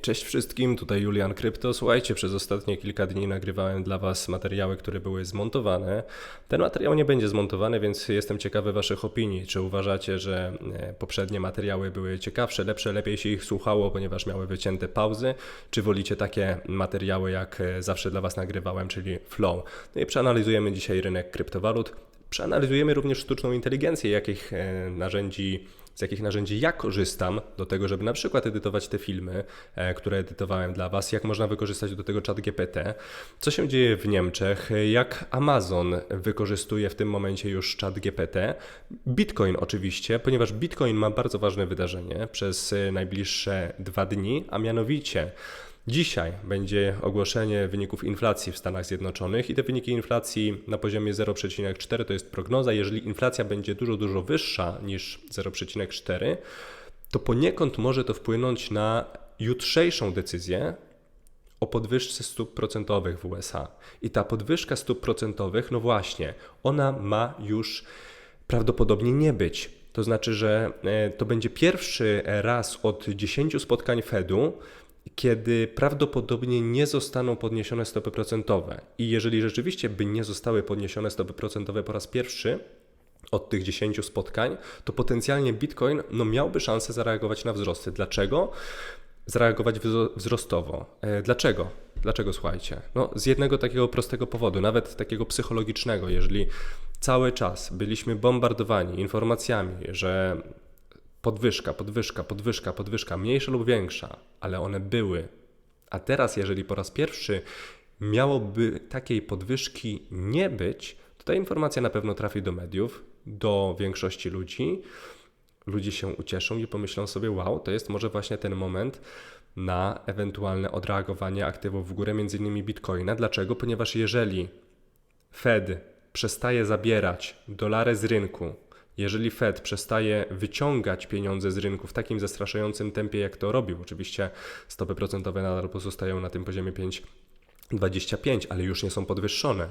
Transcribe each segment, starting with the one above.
Cześć wszystkim, tutaj Julian Krypto. Słuchajcie, przez ostatnie kilka dni nagrywałem dla Was materiały, które były zmontowane. Ten materiał nie będzie zmontowany, więc jestem ciekawy Waszych opinii. Czy uważacie, że e, poprzednie materiały były ciekawsze, lepsze, lepiej się ich słuchało, ponieważ miały wycięte pauzy? Czy wolicie takie materiały, jak e, zawsze dla Was nagrywałem, czyli flow? No i przeanalizujemy dzisiaj rynek kryptowalut. Przeanalizujemy również sztuczną inteligencję, jakich e, narzędzi z jakich narzędzi ja korzystam do tego, żeby na przykład edytować te filmy, e, które edytowałem dla Was, jak można wykorzystać do tego chat GPT, co się dzieje w Niemczech, jak Amazon wykorzystuje w tym momencie już chat GPT, Bitcoin oczywiście, ponieważ Bitcoin ma bardzo ważne wydarzenie przez e, najbliższe dwa dni, a mianowicie Dzisiaj będzie ogłoszenie wyników inflacji w Stanach Zjednoczonych i te wyniki inflacji na poziomie 0,4 to jest prognoza. Jeżeli inflacja będzie dużo, dużo wyższa niż 0,4, to poniekąd może to wpłynąć na jutrzejszą decyzję o podwyżce stóp procentowych w USA. I ta podwyżka stóp procentowych, no właśnie, ona ma już prawdopodobnie nie być. To znaczy, że e, to będzie pierwszy raz od 10 spotkań Fedu, kiedy prawdopodobnie nie zostaną podniesione stopy procentowe. I jeżeli rzeczywiście by nie zostały podniesione stopy procentowe po raz pierwszy, od tych 10 spotkań, to potencjalnie Bitcoin no, miałby szansę zareagować na wzrosty. Dlaczego? Zareagować wzrostowo. E, dlaczego? Dlaczego słuchajcie? No, z jednego takiego prostego powodu, nawet takiego psychologicznego. Jeżeli cały czas byliśmy bombardowani informacjami, że podwyżka, podwyżka, podwyżka, podwyżka, mniejsza lub większa, ale one były. A teraz, jeżeli po raz pierwszy miałoby takiej podwyżki nie być, to ta informacja na pewno trafi do mediów, do większości ludzi. Ludzie się ucieszą i pomyślą sobie: Wow, to jest może właśnie ten moment na ewentualne odreagowanie aktywów w górę, między innymi bitcoina. Dlaczego? Ponieważ jeżeli Fed przestaje zabierać dolary z rynku jeżeli Fed przestaje wyciągać pieniądze z rynku w takim zastraszającym tempie, jak to robił, oczywiście stopy procentowe nadal pozostają na tym poziomie 5,25, ale już nie są podwyższone.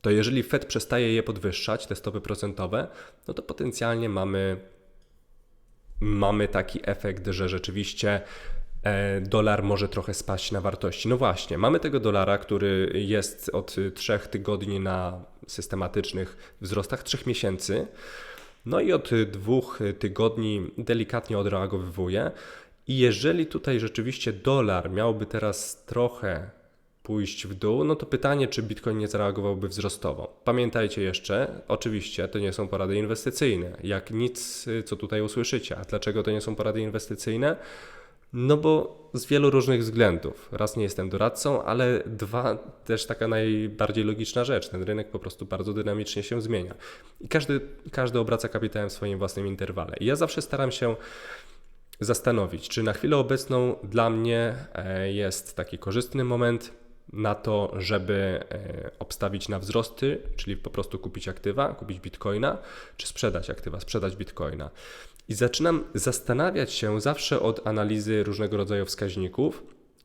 To jeżeli Fed przestaje je podwyższać, te stopy procentowe, no to potencjalnie mamy, mamy taki efekt, że rzeczywiście e, dolar może trochę spaść na wartości. No właśnie, mamy tego dolara, który jest od trzech tygodni na systematycznych wzrostach, trzech miesięcy. No i od dwóch tygodni delikatnie odreagowywuje. I jeżeli tutaj rzeczywiście dolar miałby teraz trochę pójść w dół, no to pytanie, czy Bitcoin nie zareagowałby wzrostowo. Pamiętajcie jeszcze, oczywiście to nie są porady inwestycyjne, jak nic, co tutaj usłyszycie. A dlaczego to nie są porady inwestycyjne? No bo z wielu różnych względów. Raz nie jestem doradcą, ale dwa też taka najbardziej logiczna rzecz. Ten rynek po prostu bardzo dynamicznie się zmienia. I każdy, każdy obraca kapitałem w swoim własnym interwale. I ja zawsze staram się zastanowić, czy na chwilę obecną dla mnie e, jest taki korzystny moment na to, żeby e, obstawić na wzrosty, czyli po prostu kupić aktywa, kupić bitcoina, czy sprzedać aktywa, sprzedać bitcoina. I zaczynam zastanawiać się zawsze od analizy różnego rodzaju wskaźników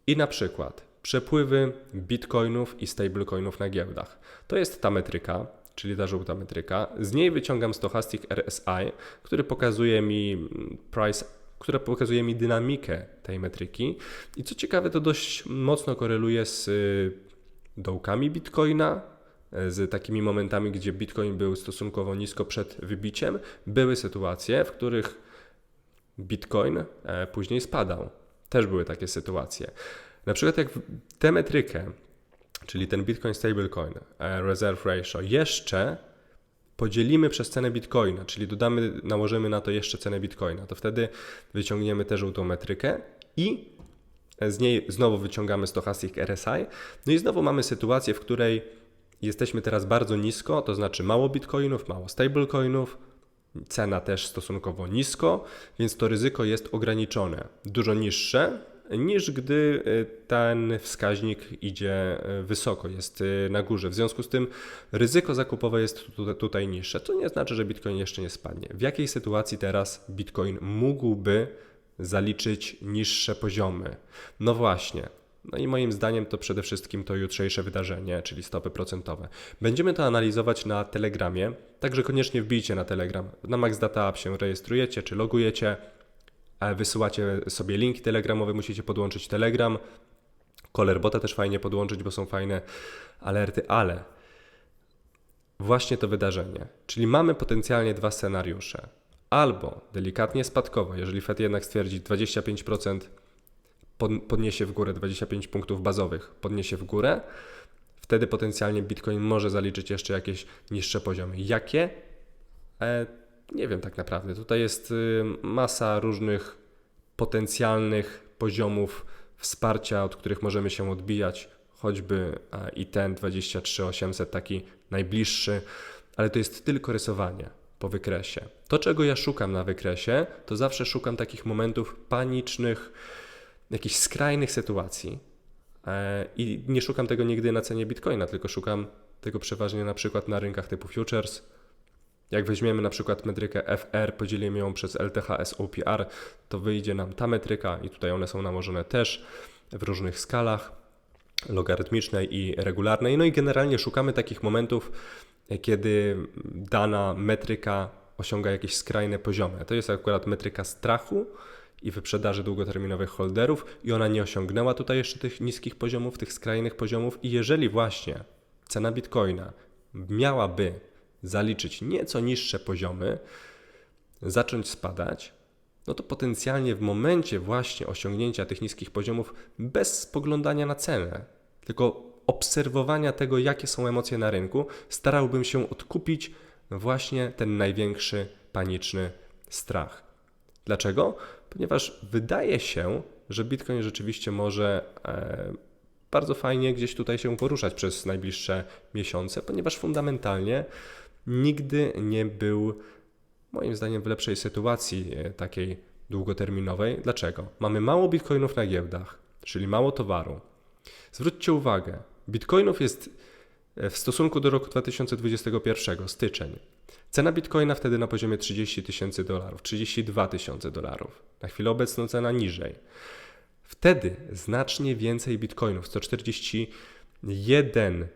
i na przykład przepływy bitcoinów i stablecoinów na giełdach. To jest ta metryka, czyli ta żółta metryka. Z niej wyciągam Stochastic RSI, który pokazuje mi mm, price która pokazuje mi dynamikę tej metryki. I co ciekawe, to dość mocno koreluje z y, dołkami Bitcoina, z takimi momentami, gdzie Bitcoin był stosunkowo nisko przed wybiciem. Były sytuacje, w których Bitcoin e, później spadał. Też były takie sytuacje. Na przykład jak tę metrykę, czyli ten Bitcoin Stablecoin e, Reserve Ratio, jeszcze podzielimy przez cenę Bitcoina, czyli dodamy, nałożymy na to jeszcze cenę Bitcoina, to wtedy wyciągniemy też żółtą metrykę i z niej znowu wyciągamy Stochastic RSI. No i znowu mamy sytuację, w której jesteśmy teraz bardzo nisko, to znaczy mało bitcoinów, mało stablecoinów, cena też stosunkowo nisko, więc to ryzyko jest ograniczone, dużo niższe niż gdy y, ten wskaźnik idzie y, wysoko, jest y, na górze. W związku z tym ryzyko zakupowe jest tutaj niższe, co nie znaczy, że Bitcoin jeszcze nie spadnie. W jakiej sytuacji teraz Bitcoin mógłby zaliczyć niższe poziomy? No właśnie, no i moim zdaniem to przede wszystkim to jutrzejsze wydarzenie, czyli stopy procentowe. Będziemy to analizować na Telegramie, także koniecznie wbijcie na Telegram. Na Max Data App się rejestrujecie czy logujecie. e, wysyłacie sobie link telegramowy, musicie podłączyć Telegram. Coolerbota też fajnie podłączyć, bo są fajne alerty, ale właśnie to wydarzenie. Czyli mamy potencjalnie dwa scenariusze. Albo delikatnie spadkowo, jeżeli Fed jednak stwierdzi 25% pod- podniesie w górę, 25 punktów bazowych podniesie w górę, wtedy potencjalnie Bitcoin może zaliczyć jeszcze jakieś niższe poziomy. Jakie? E, nie wiem tak naprawdę. Tutaj jest y, masa różnych potencjalnych poziomów wsparcia, od których możemy się odbijać, choćby i ten 23800 taki najbliższy, ale to jest tylko rysowanie po wykresie. To, czego ja szukam na wykresie, to zawsze szukam takich momentów panicznych, jakichś skrajnych sytuacji. E, I nie szukam tego nigdy na cenie bitcoina, tylko szukam tego przeważnie na przykład na rynkach typu futures. Jak weźmiemy na przykład metrykę FR, podzielimy ją przez LTHS OPR, to wyjdzie nam ta metryka i tutaj one są nałożone też w różnych skalach logarytmicznej i regularnej. No i generalnie szukamy takich momentów, kiedy dana metryka osiąga jakieś skrajne poziomy. To jest akurat metryka strachu i wyprzedaży długoterminowych holderów i ona nie osiągnęła tutaj jeszcze tych niskich poziomów, tych skrajnych poziomów i jeżeli właśnie cena bitcoina miałaby zaliczyć nieco niższe poziomy, zacząć spadać, no to potencjalnie w momencie właśnie osiągnięcia tych niskich poziomów, bez spoglądania na cenę, tylko obserwowania tego, jakie są emocje na rynku, starałbym się odkupić właśnie ten największy paniczny strach. Dlaczego? Ponieważ wydaje się, że Bitcoin rzeczywiście może e, bardzo fajnie gdzieś tutaj się poruszać przez najbliższe miesiące, ponieważ fundamentalnie nigdy nie był, moim zdaniem, w lepszej sytuacji e, takiej długoterminowej. Dlaczego? Mamy mało bitcoinów na giełdach, czyli mało towaru. Zwróćcie uwagę, bitcoinów jest w stosunku do roku 2021, styczeń. Cena bitcoina wtedy na poziomie 30 tysięcy dolarów, 32 tysiące dolarów. Na chwilę obecną cena niżej. Wtedy znacznie więcej bitcoinów, 141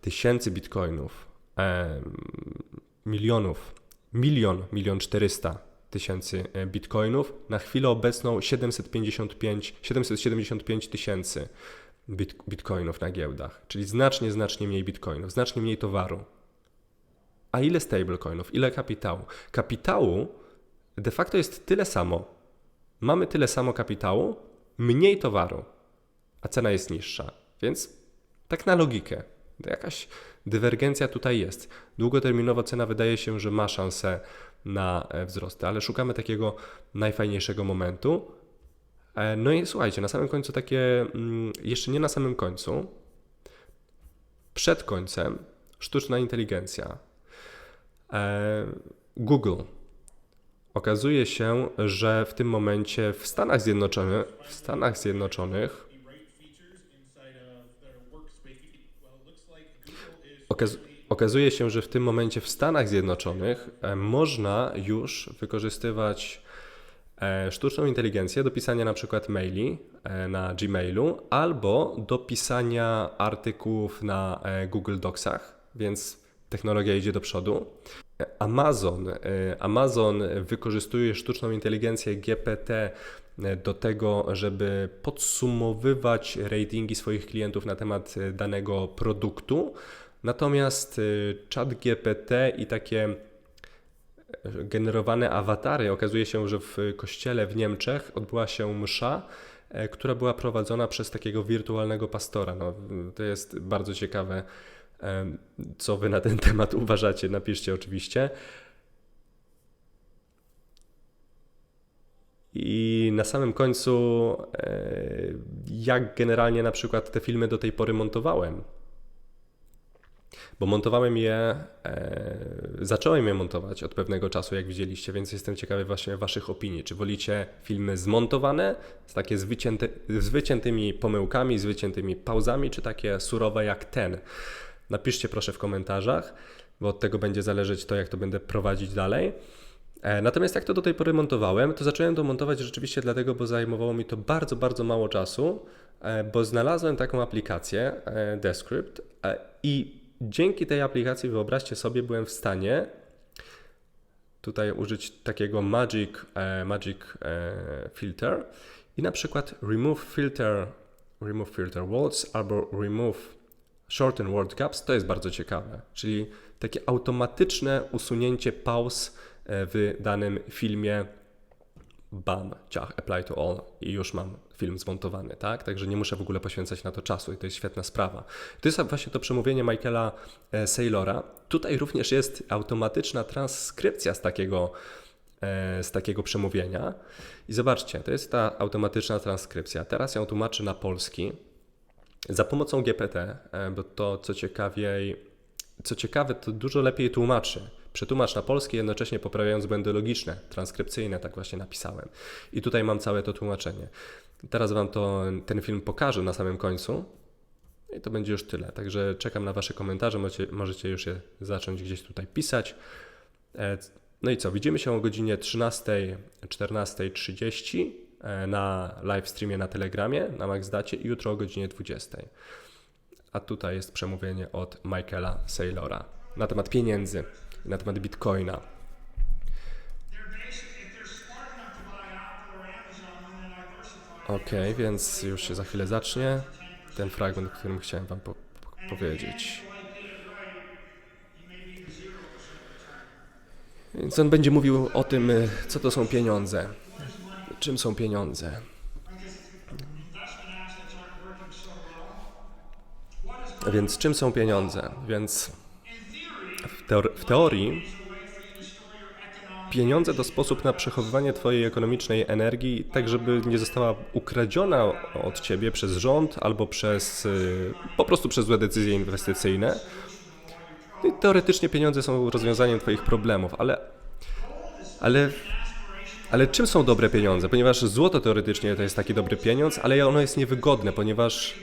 tysięcy bitcoinów, e, milionów, milion, milion 400 tysięcy e, bitcoinów, na chwilę obecną 755, 775 tysięcy bit, bitcoinów na giełdach, czyli znacznie, znacznie mniej bitcoinów, znacznie mniej towaru. A ile stablecoinów, ile kapitału? Kapitału de facto jest tyle samo. Mamy tyle samo kapitału, mniej towaru, a cena jest niższa. Więc tak na logikę, jakaś dywergencja tutaj jest. Długoterminowo cena wydaje się, że ma szansę na e, wzrosty, ale szukamy takiego najfajniejszego momentu. E, No i słuchajcie, na samym końcu takie, mm, jeszcze nie na samym końcu, przed końcem sztuczna inteligencja. E, Google. Okazuje się, że w tym momencie w Stanach Zjednoczonych, w Stanach Zjednoczonych okaz, okazuje się, że w tym momencie w Stanach Zjednoczonych e, można już wykorzystywać sztuczną inteligencję do pisania na przykład maili e, na Gmailu albo do pisania artykułów na e, Google Docsach, więc technologia idzie do przodu. Amazon, e, Amazon wykorzystuje sztuczną inteligencję GPT e, do tego, żeby podsumowywać ratingi swoich klientów na temat e, danego produktu. Natomiast e, chat GPT i takie e, generowane awatary, okazuje się, że w kościele w Niemczech odbyła się msza, e, która była prowadzona przez takiego wirtualnego pastora. No, to jest bardzo ciekawe, e, co wy na ten temat uważacie. Napiszcie oczywiście. I na samym końcu, e, jak generalnie na przykład te filmy do tej pory montowałem. Bo montowałem je, e, zacząłem je montować od pewnego czasu, jak widzieliście, więc jestem ciekawy właśnie Waszych opinii. Czy wolicie filmy zmontowane, z takie z, wycięty, z wyciętymi pomyłkami, z wyciętymi pauzami, czy takie surowe jak ten? Napiszcie proszę w komentarzach, bo od tego będzie zależeć to, jak to będę prowadzić dalej. E, Natomiast jak to do tej pory montowałem, to zacząłem to montować rzeczywiście dlatego, bo zajmowało mi to bardzo, bardzo mało czasu, e, bo znalazłem taką aplikację e, Descript i dzięki tej aplikacji, wyobraźcie sobie, byłem w stanie, tutaj użyć takiego magic, e, magic e, filter i na przykład remove filter, remove filter words albo remove shorten word gaps, to jest bardzo ciekawe, czyli takie automatyczne usunięcie pauz e, w danym filmie bam, ciach, apply to all i już mam film zmontowany, tak? Także nie muszę w ogóle poświęcać na to czasu i to jest świetna sprawa. To jest właśnie to przemówienie Michaela e, Saylora. Tutaj również jest automatyczna transkrypcja z takiego, e, z takiego przemówienia. I zobaczcie, to jest ta automatyczna transkrypcja. Teraz ją tłumaczę na polski za pomocą GPT, e, bo to co ciekawiej, co ciekawe, to dużo lepiej tłumaczy. Przetłumacz na polski, jednocześnie poprawiając błędy logiczne, transkrypcyjne, tak właśnie napisałem. I tutaj mam całe to tłumaczenie. Teraz Wam to, ten film pokażę na samym końcu. I to będzie już tyle. Także czekam na Wasze komentarze. Możecie, możecie już je zacząć gdzieś tutaj pisać. E, No i co? Widzimy się o godzinie 13, 14.30 e, na live streamie na Telegramie, na MaxDacie i jutro o godzinie 20. A tutaj jest przemówienie od Michaela Saylora na temat pieniędzy, na temat bitcoina. Okej, więc już się za chwilę zacznie ten fragment, o którym chciałem Wam po- po- powiedzieć. Więc on będzie mówił o tym, y, co to są pieniądze. Czym są pieniądze? Więc czym są pieniądze? Więc teor- w teorii pieniądze to sposób na przechowywanie Twojej ekonomicznej energii, tak żeby nie została ukradziona od Ciebie przez rząd albo przez y, po prostu przez złe decyzje inwestycyjne. No I teoretycznie pieniądze są rozwiązaniem Twoich problemów, ale, ale, ale czym są dobre pieniądze? Ponieważ złoto teoretycznie to jest taki dobry pieniądz, ale ono jest niewygodne, ponieważ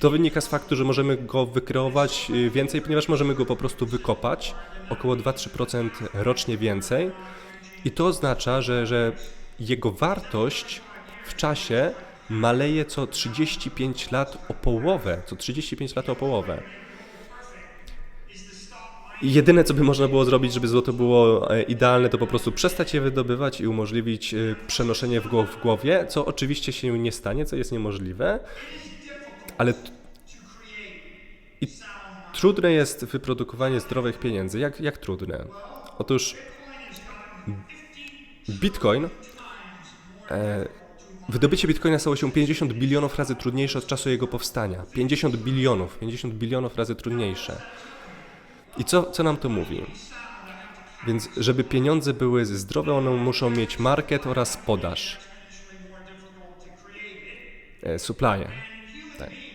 to wynika z faktu, że możemy go wykreować y, więcej, ponieważ możemy go po prostu wykopać około 2-3% rocznie więcej. I to oznacza, że, że jego wartość w czasie maleje co 35 lat o połowę. Co 35 lat o połowę. I jedyne, co by można było zrobić, żeby złoto było e, idealne, to po prostu przestać je wydobywać i umożliwić e, przenoszenie w głowie, co oczywiście się nie stanie, co jest niemożliwe, ale i trudne jest wyprodukowanie zdrowych pieniędzy. Jak, jak trudne? Otóż Bitcoin, e, wydobycie Bitcoina stało się 50 bilionów razy trudniejsze od czasu jego powstania. 50 bilionów, 50 bilionów razy trudniejsze. I co, co nam to mówi? Więc żeby pieniądze były zdrowe, one muszą mieć market oraz podaż. E, supply. Tak.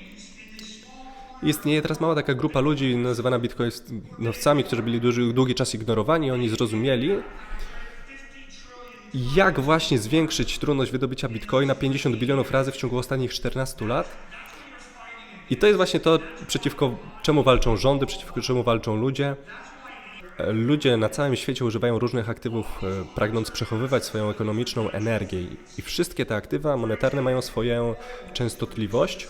Istnieje teraz mała taka grupa ludzi nazywana bitcoinowcami, którzy byli duży, długi czas ignorowani. Oni zrozumieli, jak właśnie zwiększyć trudność wydobycia bitcoina 50 bilionów razy w ciągu ostatnich 14 lat. I to jest właśnie to, przeciwko czemu walczą rządy, przeciwko czemu walczą ludzie. Ludzie na całym świecie używają różnych aktywów, e, pragnąc przechowywać swoją ekonomiczną energię. I wszystkie te aktywa monetarne mają swoją częstotliwość.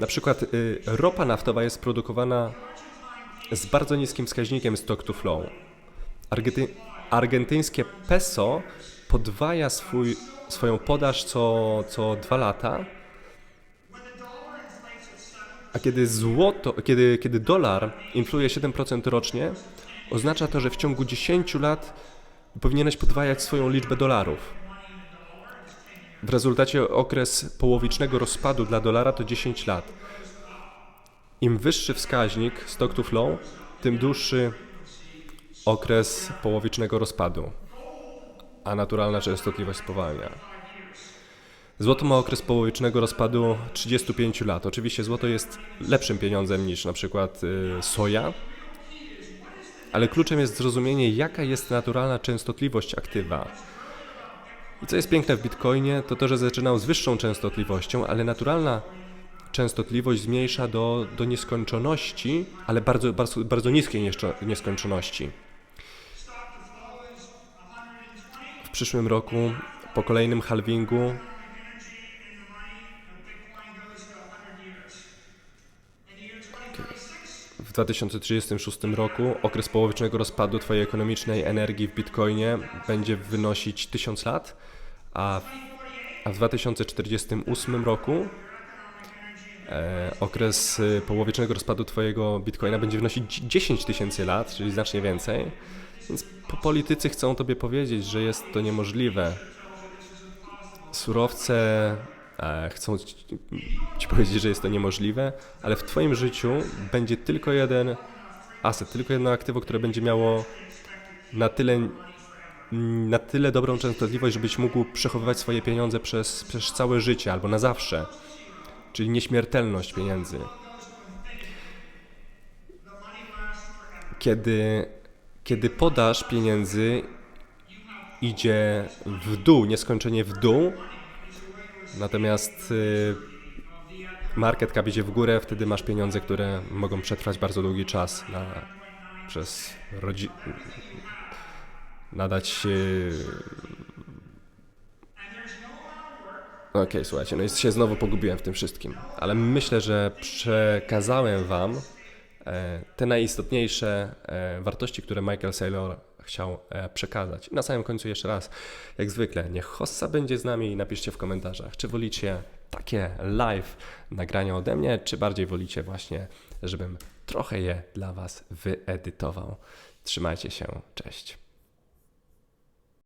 Na przykład y, ropa naftowa jest produkowana z bardzo niskim wskaźnikiem stock to flow. Argety- argentyńskie peso podwaja swój, swoją podaż co, co dwa lata, a kiedy złoto, kiedy, kiedy dolar influje 7% rocznie, oznacza to, że w ciągu 10 lat powinieneś podwajać swoją liczbę dolarów. W rezultacie okres połowicznego rozpadu dla dolara to 10 lat. Im wyższy wskaźnik stock to flow, tym dłuższy okres połowicznego rozpadu, a naturalna częstotliwość spowalnia. Złoto ma okres połowicznego rozpadu 35 lat. Oczywiście złoto jest lepszym pieniądzem niż na przykład y, soja, ale kluczem jest zrozumienie, jaka jest naturalna częstotliwość aktywa. I co jest piękne w Bitcoinie, to to, że zaczynał z wyższą częstotliwością, ale naturalna częstotliwość zmniejsza do, do nieskończoności, ale bardzo, bardzo, bardzo niskiej nieskończoności. W przyszłym roku, po kolejnym halvingu, w 2036 roku okres połowicznego rozpadu Twojej ekonomicznej energii w Bitcoinie będzie wynosić 1000 lat, a, w 2048 roku e, okres e, połowicznego rozpadu Twojego Bitcoina będzie wynosić 10 tysięcy lat, czyli znacznie więcej. Więc po- politycy chcą Tobie powiedzieć, że jest to niemożliwe. Surowce chcą ci, ci powiedzieć, że jest to niemożliwe, ale w Twoim życiu będzie tylko jeden aset, tylko jedno aktywo, które będzie miało na tyle, na tyle dobrą częstotliwość, żebyś mógł przechowywać swoje pieniądze przez, przez całe życie albo na zawsze. Czyli nieśmiertelność pieniędzy. Kiedy, kiedy podaż pieniędzy idzie w dół, nieskończenie w dół, natomiast y, market cap idzie w górę, wtedy masz pieniądze, które mogą przetrwać bardzo długi czas na, przez rodzi... nadać Okej, słuchajcie, no i się znowu pogubiłem w tym wszystkim, ale myślę, że przekazałem Wam e, te najistotniejsze e, wartości, które Michael Saylor chciał e, przekazać. I na samym końcu jeszcze raz, jak zwykle, niech Hossa będzie z nami i napiszcie w komentarzach, czy wolicie takie live nagrania ode mnie, czy bardziej wolicie właśnie, żebym trochę je dla Was wyedytował. Trzymajcie się, cześć.